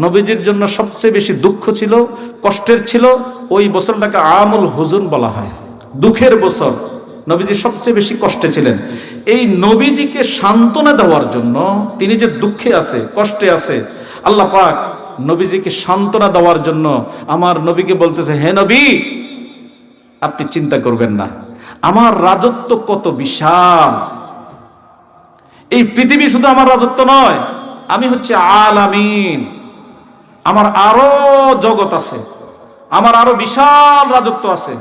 নবীজির জন্য সবচেয়ে বেশি দুঃখ ছিল, কষ্টের ছিল ওই বছরটাকে আমুল হুজুন বলা হয়। দুঃখের বছর। নবীজি সবচেয়ে বেশি কষ্টে ছিলেন। এই নবীজিকে সান্ত্বনা দেওয়ার জন্য তিনি যে দুঃখে আছে, কষ্টে আছে, আল্লাহ পাক নবীজিকে সান্ত্বনা দেওয়ার জন্য আমার নবীকে বলতেছে, হে নবী, আপনি চিন্তা করবেন না। আমার রাজত্ব কত বিশাল। এই পৃথিবী শুধু আমার রাজত্ব নয় আমি হচ্ছে আলামিন। আমার আরও জগৎ আছে। আমার আরও বিশাল রাজত্ব আছে।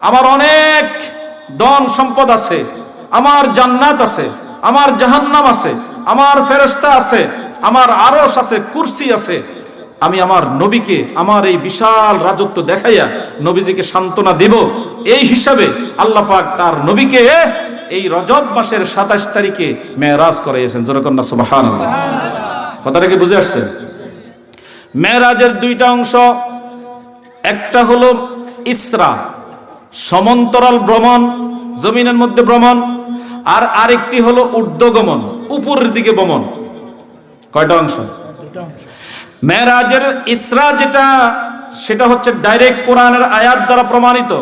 আমার অনেক ধন সম্পদ আছে। আমার জান্নাত আছে। আমার জাহান্নাম আছে। আমার ফেরেস্তা আছে। আমার আরস আছে, কুরসি আছে। আমি আমার নবীকে, আমার এই বিশাল রাজত্ব দেখাইয়া নবীজিকে সান্ত্বনা দেব। এই হিসাবে আল্লাহ পাক তার নবীকে এই রজব মাসের সাতাশ তারিখে মেয়েরাজ করাইয়েছেন। জোরকন্যা সুবাহান কথাটা কি বুঝে আসছে? মেয়েরাজের দুইটা অংশ, একটা হলো ইসরা, সমান্তরাল ভ্রমণ, জমিনের মধ্যে ভ্রমণ, আর আরেকটি হলো ঊর্ধ্বগমন, উপরের দিকে ভ্রমণ। কয়টা অংশ? মেরাজের ইসরা যেটা, সেটা হচ্ছে ডাইরেক্ট কোরআনের আয়াত দ্বারা প্রমাণিত।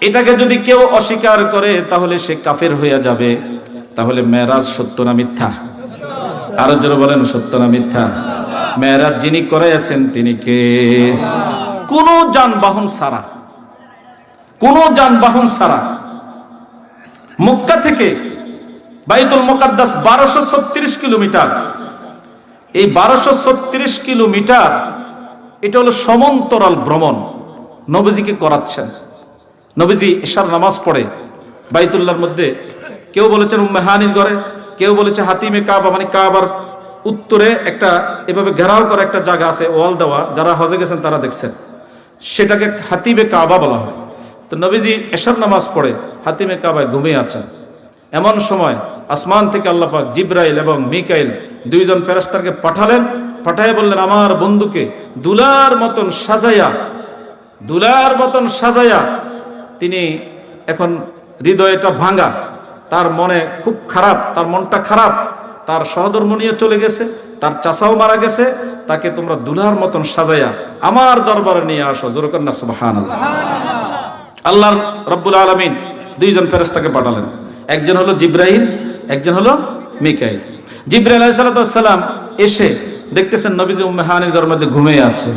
এটাকে যদি কেউ অস্বীকার করে, তাহলে সে কাফের হয়ে যাবে। তাহলে মেরাজ সত্য না মিথ্যা? আরও জোরে বলেন, সত্য না মিথ্যা? মেরাজ যিনি করাইয়াছেন তিনি কে? কোন যানবাহন সারা কোন যানবাহন সারা মক্কা থেকে বাইতুল মোকাদ্দাস বারোশো ছত্রিশ কিলোমিটার। এই বারোশো ছত্রিশ কিলোমিটার, এটা হলো সমান্তরাল ভ্রমণ নবীজিকে করাচ্ছেন। নবীজি এশার নামাজ পড়ে, বাইতুল্লাহর মধ্যে কেউ বলেছেন উম্মেহানির ঘরে। কেউ বলেছে হাতিমে কাবা মানে কাবার উত্তরে একটা, এভাবে ঘেরাও করা একটা জায়গা আছে, ওয়াল দেওয়া, যারা হজে গেছেন তারা দেখছেন। সেটাকে হাতিমে কাবা বলা হয়। তো নবীজি এশার নামাজ পড়ে, হাতিমে কাবায় ঘুমিয়ে আছেন। এমন সময় আসমান থেকে আল্লাহ পাক জিব্রাইল এবং মিকাইল দুইজন ফেরেশতাকে পাঠালেন, পাঠায় বললেন, আমার বন্ধুকে দুলার মতন সাজাইয়া দুলার মতন সাজাইয়া তিনি এখন হৃদয়টা ভাঙা তার মনে খুব খারাপ, তার মনটা খারাপ, তার সহধর্মনীয় চলে গেছে, তার চাচাও মারা গেছে, তাকে তোমরা দুলার মতন সাজাইয়া আমার দরবারে নিয়ে আসো। জোরকন্যা সুবাহান আল্লাহ রব্বুল আলমিন দুইজন ফেরেস্তাকে পাঠালেন। একজন হলো জিব্রাহিম একজন হলো মিকাইল। জিব্রাইল আলাইসালাম এসে দেখতেছেন নবীজি উম্মেহানির ঘরের মধ্যে ঘুমিয়ে আছে।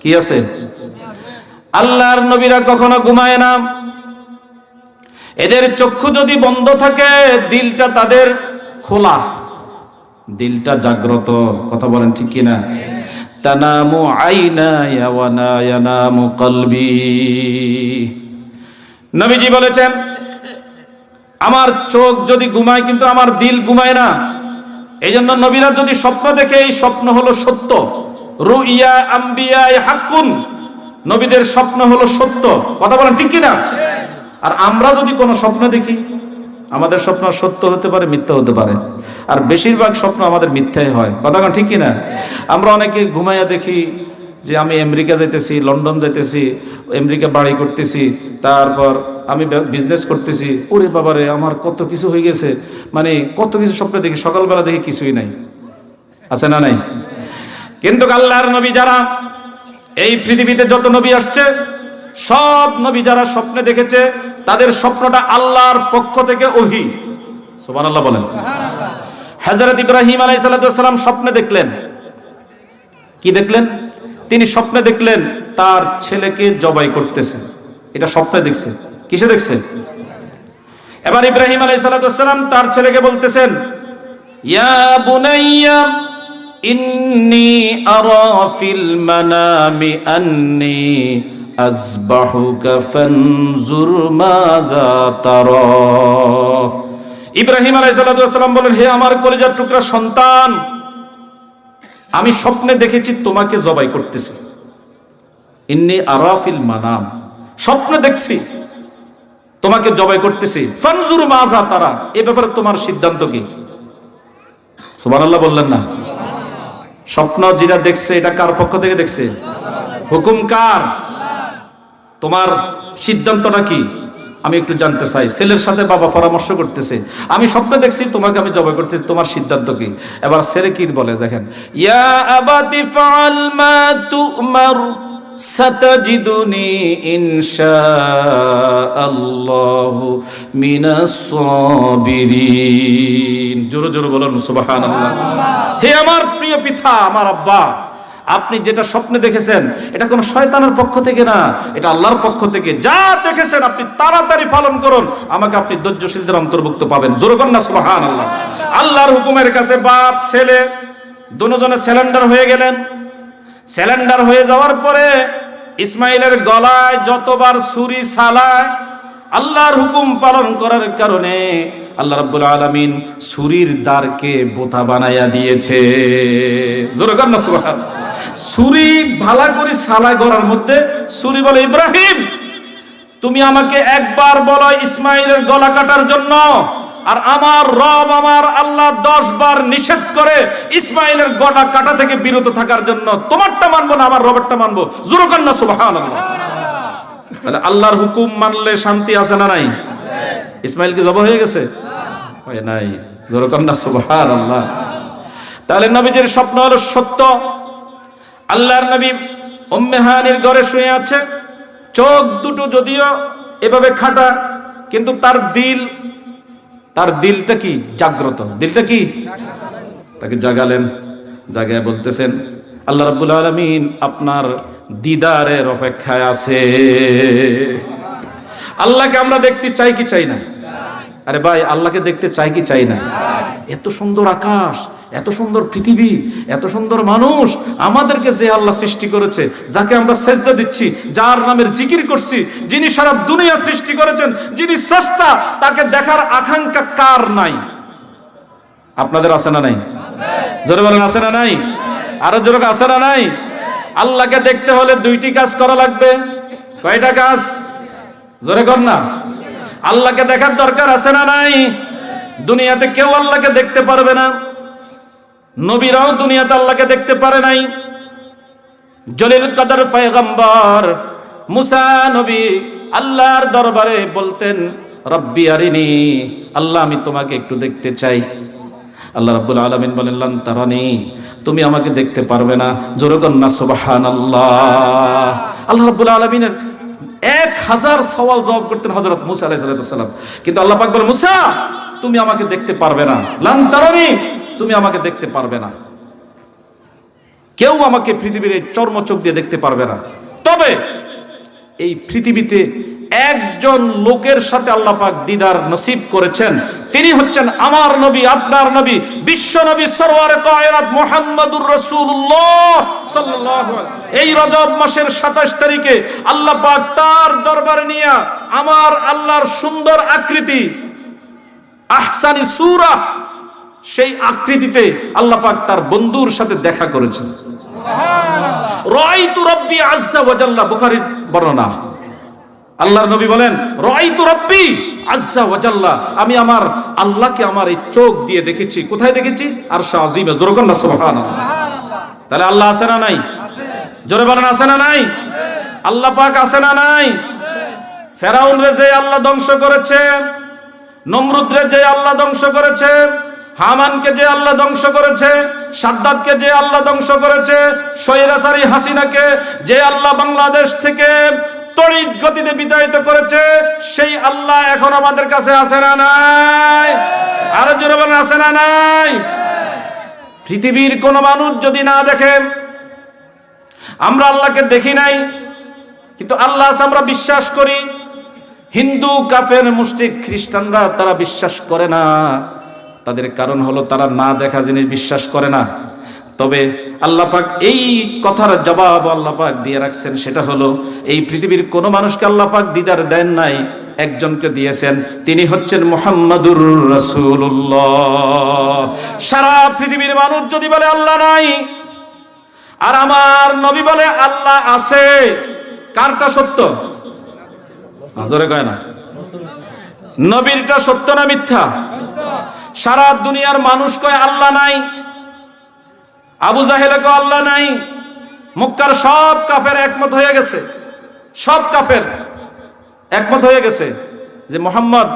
কি আছে? আল্লাহর নবীরা কখনো ঘুমায় না। এদের চক্ষু যদি বন্ধ থাকে, দিলটা তাদের খোলা। দিলটা জাগ্রত, কথা বলেন ঠিক কিনা? তানামু আইনা ইয়ানামু কলবি। নবীজি বলেছেন, আমার চোখ যদি ঘুমায়, কিন্তু আমার দিল ঘুমায় না। এই জন্য নবীরা যদি স্বপ্ন দেখে, এই স্বপ্ন হলো সত্য। রুইয়া আম্বিয়া হাক্কুন। নবীদের স্বপ্ন হলো সত্য। কথা বলেন ঠিক কিনা? আর আমরা যদি কোনো স্বপ্ন দেখি, আমাদের স্বপ্ন সত্য হতে পারে, মিথ্যা হতে পারে। আর বেশিরভাগ স্বপ্ন আমাদের মিথ্যাই হয়। কথা ঠিক কিনা আমরা অনেকে ঘুমাইয়া দেখি যে আমি আমেরিকা যাইতেছি, লন্ডন যাইতেছি, আমেরিকা বাড়ি করতেছি, তারপর আমি বিজনেস করতেছি। ওরে বাবারে, আমার কত কিছু হয়ে গেছে। মানে কত কিছু স্বপ্ন দেখি, সকালবেলা দেখি কিছুই নাই। আছে না নাই? কিন্তু আল্লাহর নবী যারা, এই পৃথিবীতে যত নবী আসছে সব নবী যারা স্বপ্নে দেখেছে তাদের স্বপ্নটা আল্লাহর পক্ষ থেকে ওহি। সুবান আল্লাহ বলেন হাজরত ইব্রাহিম আলাই সাল্লাম স্বপ্নে দেখলেন। কি দেখলেন? তিনি স্বপ্নে দেখলেন তার ছেলেকে জবাই করতেছে। এটা স্বপ্নে দেখছে। কিসে দেখছে? এবার ইব্রাহিম আলাই সাল্লাম তার ছেলেকে বলতেছেন ইয়া বুনাইয়া ইন্নি আরা ফিল মানামি আন্নি আজবাহুকা ফানজুর মাযা তারা। ইব্রাহিম আলাইহিস সালাম বলেন, হে আমার কলিজার টুকরা সন্তান, আমি স্বপ্নে দেখেছি তোমাকে জবাই করতেছি। ইন্নি আরাফিল মানাম, স্বপ্নে দেখছি তোমাকে জবাই করতেছি। ফানজুর মাজা তারা, এ ব্যাপারে তোমার সিদ্ধান্ত কি? সুবহানাল্লাহ বললেন না। স্বপ্ন যেটা দেখছে, এটা কার পক্ষ থেকে দেখছে? হুকুম কার? তোমার সিদ্ধান্তটা কি? আমি একটু জানতে চাই। ছেলের সাথে বাবা পরামর্শ করতেছে। আমি স্বপ্নে দেখছি তোমাকে আমি জবাই করতেছি তোমার সিদ্ধান্ত কি? এবার ছেলে কি বলে দেখেন, ইয়া জোরে জোরে বলুন, সুবহানাল্লাহ। হে আমার প্রিয় পিতা, আমার আব্বা আপনি যেটা স্বপ্নে দেখেছেন, এটা কোনো শয়তানের পক্ষ থেকে না, এটা আল্লাহর পক্ষ থেকে। যা দেখেছেন আপনি তাড়াতাড়ি পালন করুন, আমাকে আপনি ধৈর্যশীলদের অন্তর্ভুক্ত পাবেন। জোরকন না সুবহান আল্লাহ আল্লাহর হুকুমের কাছে বাপ, ছেলে, দুজনে সিলিন্ডার হয়ে গেলেন। সিলিন্ডার হয়ে যাওয়ার পরে ইসমাইলের গলায় যতবার ছুরি সালায় আল্লাহর হুকুম পালন করার কারণে আল্লাহ রাব্বুল আলামিন ছুরির দ্বারকে বোতা বানাইয়া দিয়েছে। জোরে কর ছুরি ভালা করে সালা গড়ার মধ্যে, ছুরি বলে, ইব্রাহিম, তুমি আমাকে একবার বলো ইসমাইলের গলা কাটার জন্য। আর আমার রব আমার আল্লাহ দশ বার নিষেধ করে ইসমাইলের গলা কাটা থেকে বিরত থাকার জন্য। তোমারটা মানবো না, আমার রবেরটা মানবো। জোরকান্না সুবাহান তাহলে আল্লাহর হুকুম মানলে শান্তি আছে না নাই? ইসমাইল কি জব হয়ে গেছে? নাই। জোরকান্না সুবাহান আল্লাহ তাহলে নবীজির স্বপ্ন হলো সত্য। আল্লাহর নবী উম্মেহানির ঘরে শুয়ে আছে। চোখ দুটো যদিও এভাবে খাটা, কিন্তু তার দিল, তার দিলটা কি জাগ্রত? দিলটা কি? তাকে জাগালেন, জাগায় বলতেছেন, আল্লাহ রাব্বুল আলামিন আপনার দিদারের অপেক্ষায় আছে। আল্লাহকে আমরা দেখতে চাই কি চাই না? আরে ভাই, আল্লাহকে দেখতে চাই কি চাই না? এত সুন্দর আকাশ এত সুন্দর পৃথিবী, এত সুন্দর মানুষ আমাদেরকে যে আল্লাহ সৃষ্টি করেছে, যাকে আমরা সেজদা দিচ্ছি, যার নামের জিকির করছি, যিনি সারা দুনিয়া সৃষ্টি করেছেন, যিনি স্রষ্টা, তাকে দেখার আকাঙ্ক্ষা কার নাই? আপনাদের আছে না নাই? জোরে বলেন, আছে না নাই? আরও জোরে আছে না নাই? আল্লাহকে দেখতে হলে দুইটি কাজ করা লাগবে। কয়টা কাজ? জোরে কর না। আল্লাহকে দেখার দরকার আছে না নাই? দুনিয়াতে কেউ আল্লাহকে দেখতে পারবে না। নবীরাও দুনিয়াতে আল্লাহকে দেখতে পারে নাই। জলিল কাদার পয়গম্বর মুসা নবী আল্লাহর দরবারে বলতেন, রব্বি আরিনি, আল্লাহ আমি তোমাকে একটু দেখতে চাই। আল্লাহ রাব্বুল আলামিন বলেন, লান তারানি, তুমি আমাকে দেখতে পারবে না। জোরগন না, সুবহানাল্লাহ। আল্লাহ রাব্বুল আলামিনের এক হাজার সওয়াল জবাব করতেন হযরত মুসা আলাইহিস সালাম। কিন্তু আল্লাহ পাক বলে মুসা, তুমি আমাকে দেখতে পারবে না। লান তারানি তুমি আমাকে দেখতে পারবে না। কেউ আমাকে পৃথিবীর এই চর্ম চোখ দিয়ে দেখতে পারবে না। তবে এই পৃথিবীতে একজন লোকের সাথে আল্লাহ পাক দিদার নসিব করেছেন। তিনি হচ্ছেন আমার নবী, আপনার নবী, বিশ্ব নবী সরওয়ারে কায়নাত মুহাম্মাদুর রাসূলুল্লাহ সাল্লাল্লাহু এই রজব মাসের 27 তারিখে আল্লাহ পাক তার দরবারে নিয়ে আমার আল্লাহর সুন্দর আকৃতি আহসানি সূরা সেই আকৃতিতে আল্লাহ পাক তার বন্ধুর সাথে দেখা করেছেন। রাইতু রব্বি বর্ণনা। আল্লাহর নবী বলেন আমি আমার আমার এই চোখ দিয়ে দেখেছি। কোথায় দেখেছি? আর তাহলে আল্লাহ আছে না নাই? জোরে আছে না নাই? আছে না নাই? ফেরাউন রে যে আল্লাহ ধ্বংস করেছে নমরুদ যে আল্লাহ ধ্বংস করেছে হামানকে যে আল্লাহ ধ্বংস করেছে, সাদ্দাতকে যে আল্লাহ ধ্বংস করেছে সৈরাসারি হাসিনাকে যে আল্লাহ বাংলাদেশ থেকে তড়িৎ গতিতে বিতাড়িত করেছে, সেই আল্লাহ এখন আমাদের কাছে আছে না নাই? আরও জোরে বলেন, আছে না নাই? পৃথিবীর কোন মানুষ যদি না দেখে, আমরা আল্লাহকে দেখি নাই, কিন্তু আল্লাহ আমরা বিশ্বাস করি। হিন্দু, কাফের মুসলিম খ্রিস্টানরা তারা বিশ্বাস করে না। তাদের কারণ হলো তারা না দেখা জিনিস বিশ্বাস করে না। তবে আল্লাহ পাক এই কথার জবাব আল্লাহ পাক দিয়ে রাখছেন, সেটা হলো এই পৃথিবীর কোনো মানুষকে আল্লাহ পাক দিদার দেন নাই, একজনকে দিয়েছেন, তিনি হচ্ছেন মোহাম্মদুর রাসূলুল্লাহ। সারা পৃথিবীর মানুষ যদি বলে, আল্লাহ নাই। আর আমার নবী বলে, আল্লাহ আছে। কারটা সত্য? নজরে কয় না। নবীরটা সত্য না মিথ্যা? সারা দুনিয়ার মানুষ কয়, আল্লাহ নাই। আবু জাহেলে কয়, আল্লাহ নাই। মুক্কার সব কাফের একমত হয়ে গেছে। সব কাফের একমত হয়ে গেছে যে মোহাম্মদ